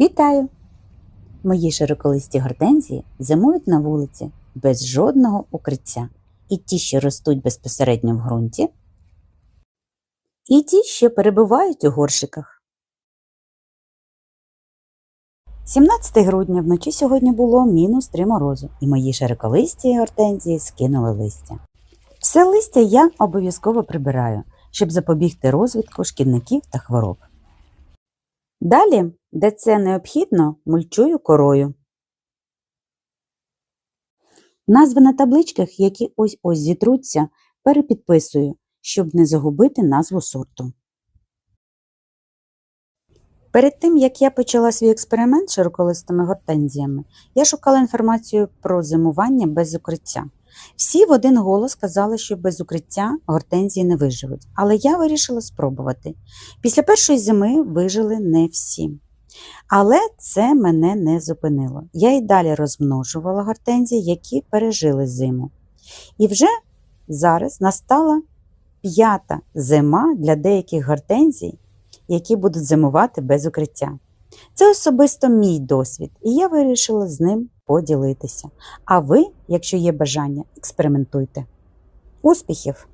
Вітаю! Мої широколисті гортензії зимують на вулиці без жодного укриття. І ті, що ростуть безпосередньо в ґрунті, і ті, що перебувають у горшиках. 17 грудня вночі сьогодні було мінус 3 морозу, і мої широколисті гортензії скинули листя. Все листя я обов'язково прибираю, щоб запобігти розвитку шкідників та хвороб. Далі, де це необхідно, мульчую корою. Назви на табличках, які ось-ось зітруться, перепідписую, щоб не загубити назву сорту. Перед тим, як я почала свій експеримент з широколистими гортензіями, я шукала інформацію про зимування без укриття. Всі в один голос казали, що без укриття гортензії не виживуть, але я вирішила спробувати. Після першої зими вижили не всі. Але це мене не зупинило. Я й далі розмножувала гортензії, які пережили зиму. І вже зараз настала п'ята зима для деяких гортензій, які будуть зимувати без укриття. Це особисто мій досвід, і я вирішила з ним поділитися. А ви, якщо є бажання, експериментуйте. Успіхів!